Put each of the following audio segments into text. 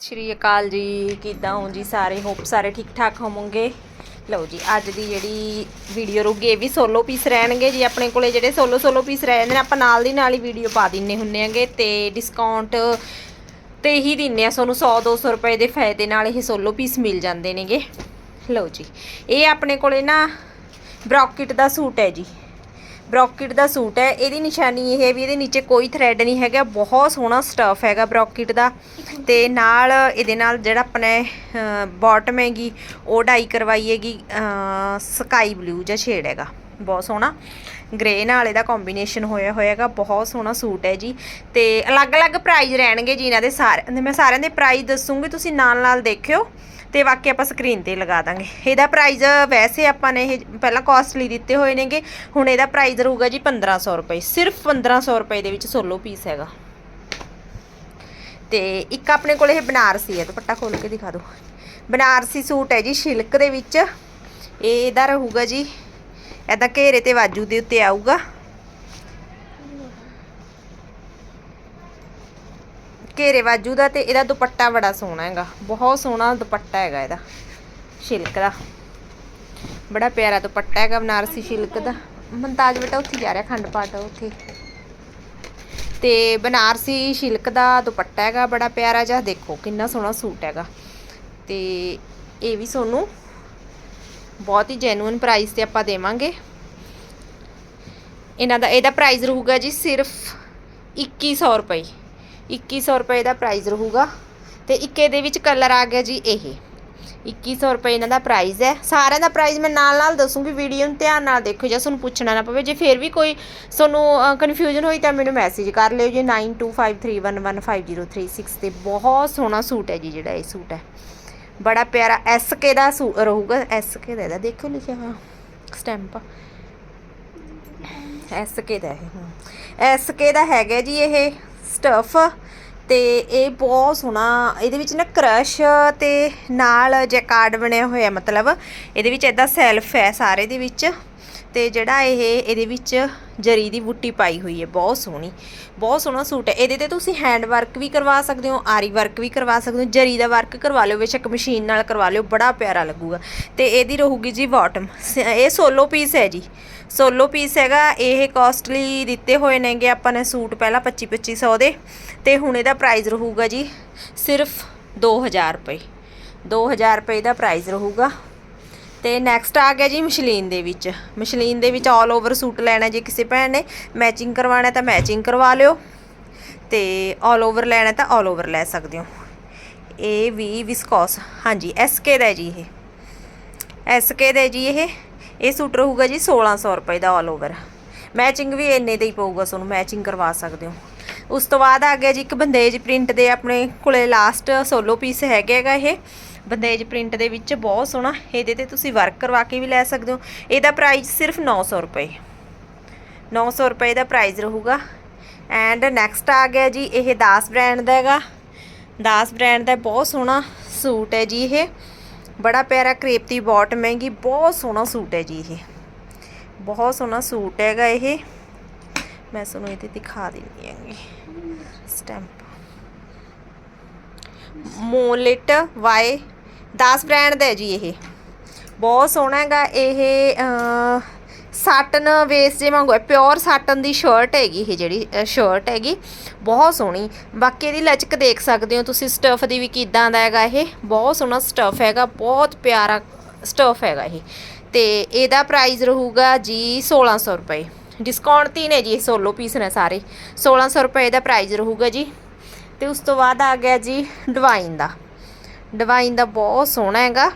ਸ਼੍ਰੀ ਅਕਾਲ ਜੀ, ਕਿਦਾਂ ਹੋ ਜੀ ਸਾਰੇ? ਹੋਪ ਸਾਰੇ ਠੀਕ ਠਾਕ ਹੋਵੋਗੇ। ਲਓ ਜੀ, ਅੱਜ ਦੀ ਜਿਹੜੀ ਵੀਡੀਓ ਰਹੂਗੀ ਇਹ ਵੀ ਸੋਲੋ ਪੀਸ ਰਹਿਣਗੇ ਜੀ ਆਪਣੇ ਕੋਲੇ। ਜਿਹੜੇ ਸੋਲੋ ਸੋਲੋ ਪੀਸ ਰਹਿ ਜਾਂਦੇ ਨੇ, ਆਪਾਂ ਨਾਲ ਦੀ ਨਾਲ ਹੀ ਵੀਡੀਓ ਪਾ ਦਿੰਨੇ ਹੁੰਨੇ ਆਂਗੇ ਤੇ ਡਿਸਕਾਊਂਟ ਤੇ ਹੀ ਦਿੰਨੇ ਆ ਤੁਹਾਨੂੰ 100 200 ਰੁਪਏ ਦੇ ਫਾਇਦੇ ਨਾਲ ਇਹ ਸੋਲੋ ਪੀਸ ਮਿਲ ਜਾਂਦੇ ਨੇਗੇ। ਲਓ ਜੀ, ਇਹ ਆਪਣੇ ਕੋਲੇ ਨਾ ਬ੍ਰੌਕਟ ਦਾ ਸੂਟ ਹੈ ਜੀ। ਬ੍ਰੌਕਟ ਦਾ ਸੂਟ ਹੈ, ਇਹਦੀ ਨਿਸ਼ਾਨੀ ਇਹ ਹੈ ਵੀ ਇਹਦੇ ਨੀਚੇ ਕੋਈ ਥਰੈਡ ਨਹੀਂ ਹੈਗਾ, ਬਹੁਤ ਸੋਹਣਾ ਸਟਫ ਹੈਗਾ ਬ੍ਰੌਕਟ ਦਾ। ਤੇ ਨਾਲ ਇਹਦੇ ਨਾਲ ਜਿਹੜਾ ਆਪਣੇ ਬਾਟਮ ਹੈਗੀ, ਉਹ ਡਾਈ ਕਰਵਾਈ ਹੈਗੀ ਸਕਾਈ ਬਲੂ ਜਿਹਾ ਸ਼ੇਡ ਹੈਗਾ, ਬਹੁਤ ਸੋਹਣਾ। ਗ੍ਰੇ ਨਾਲ ਇਹਦਾ ਕੰਬੀਨੇਸ਼ਨ ਹੋਇਆ ਹੋਇਆਗਾ ਬਹੁਤ ਸੋਹਣਾ ਸੂਟ ਹੈ ਜੀ। ਤੇ ਅਲੱਗ-ਅਲੱਗ ਪ੍ਰਾਈਜ਼ ਰਹਿਣਗੇ ਜੀ ਇਹਨਾਂ ਦੇ ਸਾਰਿਆਂ ਦੇ ਮੈਂ ਸਾਰਿਆਂ ਦੇ ਪ੍ਰਾਈਜ਼ ਦੱਸੂਗੀ, ਤੁਸੀਂ ਨਾਲ ਨਾਲ ਦੇਖਿਓ। ਤੇ ਬਾਕੀ ਆਪਾਂ ਸਕਰੀਨ ਤੇ ਲਗਾ ਦਾਂਗੇ। ਇਹਦਾ ਪ੍ਰਾਈਸ ਵੈਸੇ ਆਪਾਂ ਨੇ ਇਹ ਪਹਿਲਾਂ ਕਾਸਟਲੀ ਦਿੱਤੇ ਹੋਏ ਨੇਗੇ, ਹੁਣ ਇਹਦਾ ਪ੍ਰਾਈਸ ਰਹੂਗਾ ਜੀ 1500 ਰੁਪਏ। ਸਿਰਫ 1500 ਰੁਪਏ ਦੇ ਵਿੱਚ ਸੋਲੋ ਪੀਸ ਹੈਗਾ। ਤੇ ਇੱਕ ਆਪਣੇ ਕੋਲ ਇਹ ਬਨਾਰਸੀ ਹੈ, ਦੁਪੱਟਾ ਖੋਲ ਕੇ ਦਿਖਾ ਦਿਓ। ਬਨਾਰਸੀ ਸੂਟ ਹੈ ਜੀ, ਸਿਲਕ ਦੇ ਵਿੱਚ। ਇਹ ਇਹਦਾ ਰਹੂਗਾ ਜੀ, ਇਹਦਾ ਘੇਰੇ ਤੇ ਬਾਜੂ ਦੇ ਉੱਤੇ ਆਊਗਾ। ਘੇਰੇ ਬਾਜੂ ਦਾ ਤੇ ਇਹਦਾ ਦੁਪੱਟਾ ਬੜਾ ਸੋਹਣਾ ਹੈਗਾ। ਬਹੁਤ ਸੋਹਣਾ ਦੁਪੱਟਾ ਹੈਗਾ ਇਹਦਾ। ਸਿਲਕ ਦਾ। ਬੜਾ ਪਿਆਰਾ ਦੁਪੱਟਾ ਹੈਗਾ ਬਨਾਰਸੀ ਸਿਲਕ ਦਾ। ਮਮਤਾਜ ਬੇਟਾ ਉੱਥੇ ਜਾ ਰਿਹਾ ਖੰਡ ਪਾਟ ਉੱਥੇ। ਤੇ ਬਨਾਰਸੀ ਸਿਲਕ ਦਾ ਦੁਪੱਟਾ ਹੈਗਾ, ਬੜਾ ਪਿਆਰਾ ਜਿਹਾ। ਦੇਖੋ ਕਿੰਨਾ ਸੋਹਣਾ ਸੂਟ ਹੈਗਾ। ਤੇ ਇਹ ਵੀ ਤੁਹਾਨੂੰ ਬਹੁਤ ਹੀ ਜੈਨੂਇਨ ਪ੍ਰਾਈਸ ਤੇ ਆਪਾਂ ਦੇਵਾਂਗੇ। ਇਹਨਾਂ ਦਾ, ਇਹਦਾ ਪ੍ਰਾਈਸ ਰਹੂਗਾ ਜੀ ਸਿਰਫ 2100 ਰੁਪਏ। 2100 ਰੁਪਏ ਦਾ ਪ੍ਰਾਈਸ ਰਹੂਗਾ ਤੇ ਇੱਕੇ ਦੇ ਵਿੱਚ ਕਲਰ ਆ ਗਿਆ ਜੀ ਇਹ। 2100 ਰੁਪਏ ਇਹਨਾਂ ਦਾ ਪ੍ਰਾਈਸ ਹੈ। ਸਾਰਿਆਂ ਦਾ ਪ੍ਰਾਈਸ ਮੈਂ ਨਾਲ ਨਾਲ ਦੱਸੂਗੀ ਵੀਡੀਓ ਨੂੰ ਧਿਆਨ ਨਾਲ ਦੇਖੋ ਜੇ ਤੁਹਾਨੂੰ ਪੁੱਛਣਾ ਨਾ ਪਵੇ। ਜੇ ਫਿਰ ਵੀ ਕੋਈ ਤੁਹਾਨੂੰ ਕਨਫਿਊਜ਼ਨ ਹੋਈ ਤਾਂ ਮੈਨੂੰ ਮੈਸੇਜ ਕਰ ਲਿਓ ਜੀ। 9253115036 ਤੇ ਬਹੁਤ ਸੋਹਣਾ ਸੂਟ ਹੈ ਜੀ ਜਿਹੜਾ ਇਹ ਸੂਟ ਹੈ। ਬੜਾ ਪਿਆਰਾ ਐਸਕੇ ਦਾ ਸੂ, ਰਹੂਗਾ। ਐਸਕੇ ਦਾ ਇਹਦਾ ਦੇਖੋ ਲਿਖਿਆ ਹੋਇਆ ਸਟੈਂਪ ਐਸਕੇ ਦਾ ਇਹ ਐਸਕੇ ਦਾ ਹੈਗਾ ਜੀ ਇਹ। ਸਟਫ ਤੇ ਇਹ ਬਹੁਤ ਸੋਹਣਾ, ਇਹਦੇ ਵਿੱਚ ਨਾ ਕ੍ਰਸ਼ ਤੇ ਨਾਲ ਜੈਕਾਰਡ ਬਣਿਆ ਹੋਇਆ ਮਤਲਬ, ਇਹਦੇ ਵਿੱਚ ਇਦਾਂ ਸੈਲਫ ਹੈ ਸਾਰੇ ਦੇ ਵਿੱਚ। ਤੇ ਜਿਹੜਾ ਇਹ, ਇਹਦੇ ਵਿੱਚ ਜਰੀ ਦੀ ਬੁੱਟੀ ਪਾਈ ਹੋਈ ਹੈ, ਬਹੁਤ ਸੋਹਣੀ, ਬਹੁਤ ਸੋਹਣਾ ਸੂਟ ਹੈ। ਇਹਦੇ ਤੇ ਤੁਸੀਂ ਹੈਂਡ ਵਰਕ ਵੀ ਕਰਵਾ ਸਕਦੇ ਹੋ, ਆਰੀ ਵਰਕ ਵੀ ਕਰਵਾ ਸਕਦੇ ਹੋ, ਜਰੀ ਦਾ ਵਰਕ ਕਰਵਾ ਲਿਓ, ਬੇਸ਼ੱਕ ਮਸ਼ੀਨ ਨਾਲ ਕਰਵਾ ਲਿਓ, ਬੜਾ ਪਿਆਰਾ ਲੱਗੂਗਾ। ਤੇ ਇਹਦੀ ਰਹੂਗੀ ਜੀ ਬਾਟਮ ਇਹ ਸੋਲੋ ਪੀਸ ਹੈ ਜੀ। ਸੋਲੋ ਪੀਸ ਹੈਗਾ, ਇਹ ਕਾਸਟਲੀ ਦਿੱਤੇ ਹੋਏ ਨੇਗੇ ਆਪਾਂ ਨੇ ਸੂਟ ਪਹਿਲਾਂ 25 2500 ਦੇ। ਤੇ ਹੁਣ ਇਹਦਾ ਪ੍ਰਾਈਸ ਰਹੂਗਾ ਜੀ ਸਿਰਫ 2000 ਰੁਪਏ। 2000 ਰੁਪਏ ਦਾ ਪ੍ਰਾਈਸ ਰਹੂਗਾ। ਤੇ ਨੈਕਸਟ ਆ ਗਿਆ ਜੀ ਮਸ਼ਲੀਨ ਦੇ ਵਿੱਚ। ਮਸ਼ਲੀਨ ਦੇ ਵਿੱਚ ਆਲ ਓਵਰ ਸੂਟ ਲੈਣਾ ਜੇ ਕਿਸੇ ਭੈਣ ਨੇ। ਮੈਚਿੰਗ ਕਰਵਾਉਣਾ ਤਾਂ ਮੈਚਿੰਗ ਕਰਵਾ ਲਿਓ। ਤੇ ਆਲ ਓਵਰ ਲੈਣਾ ਤਾਂ ਆਲ ਓਵਰ ਲੈ ਸਕਦੇ ਹੋ। ਇਹ ਵੀ ਵਿਸਕੋਸ ਹਾਂਜੀ ਐਸਕੇ ਦਾ ਜੀ ਇਹ। ਐਸਕੇ ਦਾ ਜੀ ਇਹ। ਇਹ ਸੂਟ ਰਹੂਗਾ ਜੀ 1600 ਰੁਪਏ ਦਾ ਆਲ ਓਵਰ ਮੈਚਿੰਗ ਵੀ ਇੰਨੇ ਦਾ ਹੀ ਪਊਗਾ ਤੁਹਾਨੂੰ ਮੈਚਿੰਗ ਕਰਵਾ ਸਕਦੇ ਹੋ। ਉਸ ਤੋਂ ਬਾਅਦ ਆ ਗਿਆ ਜੀ ਇੱਕ ਬੰਦੇਜ ਪ੍ਰਿੰਟ ਦੇ ਆਪਣੇ ਕੋਲੇ ਲਾਸਟ ਸੋਲੋ ਪੀਸ ਹੈਗਾ ਇਹ। ਬੰਦੇਜ ਪ੍ਰਿੰਟ ਦੇ ਵਿੱਚ ਬਹੁਤ ਸੋਹਣਾ, ਇਹਦੇ ਤੇ ਤੁਸੀਂ ਵਰਕ ਕਰਵਾ ਕੇ ਵੀ ਲੈ ਸਕਦੇ ਹੋ। ਇਹਦਾ ਪ੍ਰਾਈਸ ਸਿਰਫ 900 ਰੁਪਏ। 900 ਰੁਪਏ ਦਾ ਪ੍ਰਾਈਸ ਰਹੂਗਾ। ਐਂਡ ਨੈਕਸਟ ਆ ਗਿਆ ਜੀ, ਇਹ ਦਾਸ ਬ੍ਰਾਂਡ ਦਾ ਹੈਗਾ। ਦਾਸ ਬ੍ਰਾਂਡ ਦਾ ਬਹੁਤ ਸੋਹਣਾ ਸੂਟ ਹੈ ਜੀ ਇਹ। ਬੜਾ ਪਿਆਰਾ ਕਰੇਪ ਦੀ ਬਾਟਮ ਹੈਗੀ ਬਹੁਤ ਸੋਹਣਾ ਸੂਟ ਹੈ ਜੀ ਇਹ। ਬਹੁਤ ਸੋਹਣਾ ਸੂਟ ਹੈਗਾ ਇਹ। ਮੈਂ ਤੁਹਾਨੂੰ ਇਹਦੇ ਦਿਖਾ ਦਿੰਦੀ ਹੈਗੀ। ਸਟੈਂਪ ਮੋਲਿਟ ਵਾਈ 10 ਬ੍ਰਾਂਡ ਦਾ ਹੈ ਜੀ ਇਹ। ਬਹੁਤ ਸੋਹਣਾ ਹੈਗਾ ਇਹ ਸਾਟਨ ਵੇਸ ਜੇ ਵਾਂਗੂ ਪਿਓਰ ਸਾਟਨ ਦੀ ਸ਼ਰਟ ਹੈਗੀ ਇਹ ਜਿਹੜੀ ਸ਼ਰਟ ਹੈਗੀ। ਬਹੁਤ ਸੋਹਣੀ। ਬਾਕੀ ਇਹਦੀ ਲਚਕ ਦੇਖ ਸਕਦੇ ਹੋ ਤੁਸੀਂ ਸਟਫ ਦੀ ਵੀ ਕਿਦਾਂ ਦਾ ਹੈਗਾ ਇਹ। ਬਹੁਤ ਸੋਹਣਾ ਸਟਫ ਹੈਗਾ, ਬਹੁਤ ਪਿਆਰਾ ਸਟਫ ਹੈਗਾ ਇਹ। ਤੇ ਇਹਦਾ ਪ੍ਰਾਈਸ ਰਹੂਗਾ ਜੀ 1600 ਰੁਪਏ। ਡਿਸਕਾਊਂਟ ਤੀ ਨੇ ਜੀ ਇਹ ਸੋਲੋ ਪੀਸ ਨੇ ਸਾਰੇ। 1600 ਰੁਪਏ ਦਾ ਪ੍ਰਾਈਸ ਰਹੂਗਾ ਜੀ। ਤੇ ਉਸ ਤੋਂ ਬਾਅਦ ਆ ਗਿਆ ਜੀ ਡਿਵਾਈਨ ਦਾ। ਡਿਵਾਈਨ ਦਾ ਬਹੁਤ ਸੋਹਣਾ ਹੈਗਾ।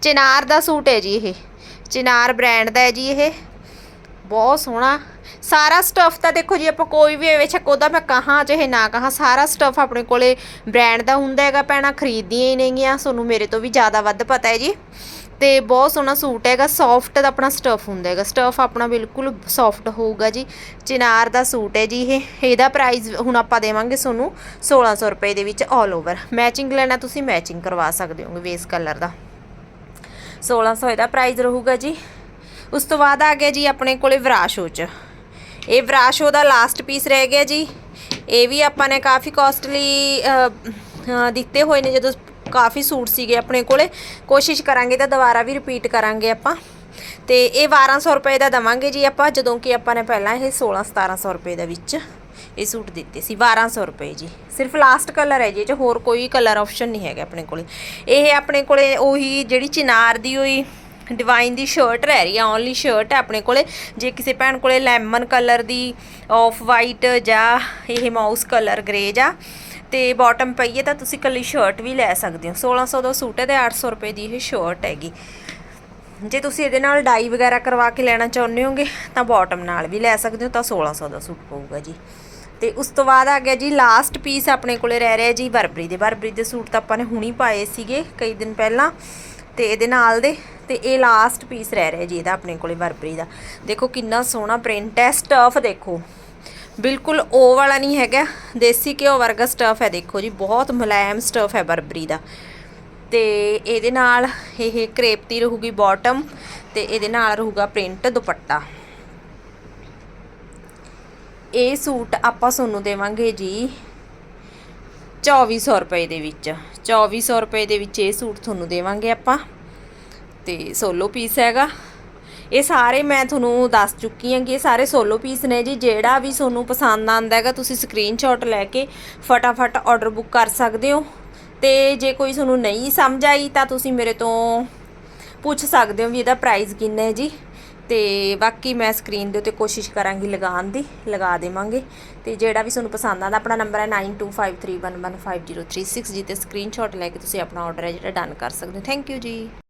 ਚਿਨਾਰ ਦਾ ਸੂਟ ਹੈ ਜੀ ਇਹ। ਚਿਨਾਰ ਬ੍ਰਾਂਡ ਦਾ ਹੈ ਜੀ ਇਹ। ਬਹੁਤ ਸੋਹਣਾ। ਸਾਰਾ ਸਟਫ ਤਾਂ ਦੇਖੋ ਜੀ ਆਪਾਂ ਕੋਈ ਵੀ ਐਵੇਂ ਛੱਕ ਉਹਦਾ ਮੈਂ ਕਹਾਂ ਚਾਹੇ ਨਾ ਕਹਾਂ, ਸਾਰਾ ਸਟਫ ਆਪਣੇ ਕੋਲੇ ਬ੍ਰਾਂਡ ਦਾ ਹੁੰਦਾ ਹੈਗਾ ਪੈਣਾ ਖਰੀਦਦੀਆਂ ਹੀ ਨੇਗੀਆਂ, ਤੁਹਾਨੂੰ ਮੇਰੇ ਤੋਂ ਵੀ ਜ਼ਿਆਦਾ ਵੱਧ ਪਤਾ ਹੈ ਜੀ। ਤੇ ਬਹੁਤ ਸੋਹਣਾ ਸੂਟ ਹੈਗਾ ਸੌਫਟ ਦਾ ਆਪਣਾ ਸਟਫ ਹੁੰਦਾ ਹੈਗਾ। ਸਟਫ ਆਪਣਾ ਬਿਲਕੁਲ ਸੌਫਟ ਹੋਊਗਾ ਜੀ, ਚਿਨਾਰ ਦਾ ਸੂਟ ਹੈ ਜੀ ਇਹ। ਇਹਦਾ ਪ੍ਰਾਈਸ ਹੁਣ ਆਪਾਂ ਦੇਵਾਂਗੇ ਤੁਹਾਨੂੰ 1600 ਰੁਪਏ ਦੇ ਵਿੱਚ ਆਲ ਓਵਰ ਮੈਚਿੰਗ ਲੈਣਾ ਤੁਸੀਂ ਮੈਚਿੰਗ ਕਰਵਾ ਸਕਦੇ ਹੋਗੇ ਵੇਸ ਕਲਰ ਦਾ। 1600 ਇਹਦਾ ਪ੍ਰਾਈਸ ਰਹੂਗਾ ਜੀ। ਉਸ ਤੋਂ ਬਾਅਦ ਆ ਗਿਆ ਜੀ ਆਪਣੇ ਕੋਲੇ ਵਰਾਸ਼ੋ ਚ। ਇਹ ਵਰਾਸ਼ੋ ਦਾ ਲਾਸਟ ਪੀਸ ਰਹਿ ਗਿਆ ਜੀ। ਇਹ ਵੀ ਆਪਾਂ ਨੇ ਕਾਫੀ ਕਾਸਟਲੀ ਦਿੱਤੇ ਹੋਏ ਨੇ ਜਦੋਂ ਕਾਫੀ ਸੂਟ ਸੀਗੇ ਆਪਣੇ ਕੋਲੇ। ਕੋਸ਼ਿਸ਼ ਕਰਾਂਗੇ ਤਾਂ ਦੁਬਾਰਾ ਵੀ ਰਿਪੀਟ ਕਰਾਂਗੇ ਆਪਾਂ। ਤੇ ਇਹ 1200 ਰੁਪਏ ਦਾ ਦਵਾਂਗੇ ਜੀ ਆਪਾਂ, ਜਦੋਂ ਕਿ ਆਪਾਂ ਨੇ ਪਹਿਲਾਂ ਇਹ 16 1700 ਰੁਪਏ ਦੇ ਵਿੱਚ ਇਹ ਸੂਟ ਦਿੱਤੇ ਸੀ 1200 ਰੁਪਏ ਜੀ। ਸਿਰਫ ਲਾਸਟ ਕਲਰ ਹੈ ਜੀ, ਇਹ ਚ ਹੋਰ ਕੋਈ ਕਲਰ ਆਪਸ਼ਨ ਨਹੀਂ ਹੈਗਾ ਆਪਣੇ ਕੋਲੇ। ਇਹ ਆਪਣੇ ਕੋਲੇ ਉਹੀ ਜਿਹੜੀ ਚਿਨਾਰ ਦੀ ਹੋਈ ਡਿਵਾਈਨ ਦੀ ਸ਼ਰਟ ਰਹਿ ਰਹੀ ਆ ਓਨਲੀ ਸ਼ਰਟ ਹੈ ਆਪਣੇ ਕੋਲੇ। ਜੇ ਕਿਸੇ ਭੈਣ ਕੋਲੇ ਲੈਮਨ ਕਲਰ ਦੀ ਆਫ ਵਾਈਟ ਜਾਂ ਇਹ ਮਾਊਸ ਕਲਰ ਗ੍ਰੇ ਜਾਂ ਤੇ ਬਾਟਮ ਪਈਏ ਤਾਂ ਤੁਸੀਂ ਕੱਲੀ ਸ਼ਰਟ ਵੀ ਲੈ ਸਕਦੇ ਹੋ। 1600 ਦਾ ਸੂਟ ਹੈ ਤੇ 800 ਰੁਪਏ ਦੀ ਇਹ ਸ਼ਰਟ ਹੈਗੀ। ਜੇ ਤੁਸੀਂ ਇਹਦੇ ਨਾਲ ਡਾਈ ਵਗੈਰਾ ਕਰਵਾ ਕੇ ਲੈਣਾ ਚਾਹੁੰਦੇ ਹੋਗੇ, ਤਾਂ ਬਾਟਮ ਨਾਲ ਵੀ ਲੈ ਸਕਦੇ ਹੋ, ਤਾਂ 1600 ਦਾ ਸੂਟ ਪਊਗਾ ਜੀ। ਤੇ ਉਸ ਤੋਂ ਬਾਅਦ ਆ ਗਿਆ ਜੀ ਲਾਸਟ ਪੀਸ ਆਪਣੇ ਕੋਲੇ ਰਹਿ ਰਿਹਾ ਜੀ, ਬਰਬਰੀ ਦੇ। ਬਰਬਰੀ ਦੇ ਸੂਟ ਤਾਂ ਆਪਾਂ ਨੇ ਹੁਣੀ ਪਾਏ ਸੀਗੇ ਕਈ ਦਿਨ ਪਹਿਲਾਂ, ਤੇ ਇਹਦੇ ਨਾਲ ਦੇ। ਤੇ ਇਹ ਲਾਸਟ ਪੀਸ ਰਹਿ ਰਿਹਾ ਜੀ, ਇਹਦਾ ਆਪਣੇ ਕੋਲੇ ਬਰਬਰੀ ਦਾ। ਦੇਖੋ ਕਿੰਨਾ ਸੋਹਣਾ ਪ੍ਰਿੰਟ ਹੈ ਸਟਫ ਦੇਖੋ। ਬਿਲਕੁਲ ਉਹ ਵਾਲਾ ਨਹੀਂ ਹੈਗਾ। ਦੇਸੀ ਘਿਓ ਵਰਗਾ ਸਟਫ ਹੈ, ਦੇਖੋ ਜੀ, ਬਹੁਤ ਮੁਲਾਇਮ ਸਟਫ ਹੈ ਬਰਬਰੀ ਦਾ। ਤੇ ਇਹਦੇ ਨਾਲ ਇਹ ਕਰੇਪ ਦੀ ਰਹੂਗੀ ਬਾਟਮ ਤੇ ਇਹਦੇ ਨਾਲ ਰਹੂਗਾ ਪ੍ਰਿੰਟ ਦੁਪੱਟਾ। ਇਹ ਸੂਟ ਆਪਾਂ ਤੁਹਾਨੂੰ ਦੇਵਾਂਗੇ ਜੀ 2400 ਰੁਪਏ ਦੇ ਵਿੱਚ। 2400 ਰੁਪਏ ਦੇ ਵਿੱਚ ਇਹ ਸੂਟ ਤੁਹਾਨੂੰ ਦੇਵਾਂਗੇ ਆਪਾਂ। ਤੇ ਸੋਲੋ ਪੀਸ ਹੈਗਾ। ਇਹ ਸਾਰੇ ਮੈਂ ਤੁਹਾਨੂੰ ਦੱਸ ਚੁੱਕੀ ਹਾਂ ਕਿ ਇਹ ਸਾਰੇ ਸੋਲੋ ਪੀਸ ਨੇ ਜੀ ਜਿਹੜਾ ਵੀ ਤੁਹਾਨੂੰ ਪਸੰਦ ਆਂਦਾ ਹੈਗਾ ਤੁਸੀਂ ਸਕਰੀਨਸ਼ਾਟ ਲੈ ਕੇ ਫਟਾਫਟ ਆਰਡਰ ਬੁੱਕ ਕਰ ਸਕਦੇ ਹੋ ਤੇ ਜੇ ਕੋਈ ਤੁਹਾਨੂੰ ਨਹੀਂ ਸਮਝ ਆਈ ਤਾਂ ਤੁਸੀਂ ਮੇਰੇ ਤੋਂ ਪੁੱਛ ਸਕਦੇ ਹੋ ਵੀ ਇਹਦਾ ਪ੍ਰਾਈਸ ਕਿੰਨਾ ਹੈ ਜੀ ਤੇ ਬਾਕੀ ਮੈਂ ਸਕਰੀਨ ਦੇ ਉੱਤੇ ਕੋਸ਼ਿਸ਼ ਕਰਾਂਗੀ ਲਗਾਉਣ ਦੀ ਲਗਾ ਦੇਵਾਂਗੇ ਤੇ ਜਿਹੜਾ ਵੀ ਤੁਹਾਨੂੰ ਪਸੰਦ ਆਂਦਾ ਆਪਣਾ ਨੰਬਰ ਹੈ 9253115036 ਜੀ ਤੇ ਸਕਰੀਨਸ਼ਾਟ ਲੈ ਕੇ ਤੁਸੀਂ ਆਪਣਾ ਆਰਡਰ ਹੈ ਜਿਹੜਾ ਡਨ ਕਰ ਸਕਦੇ ਹੋ ਥੈਂਕ ਯੂ ਜੀ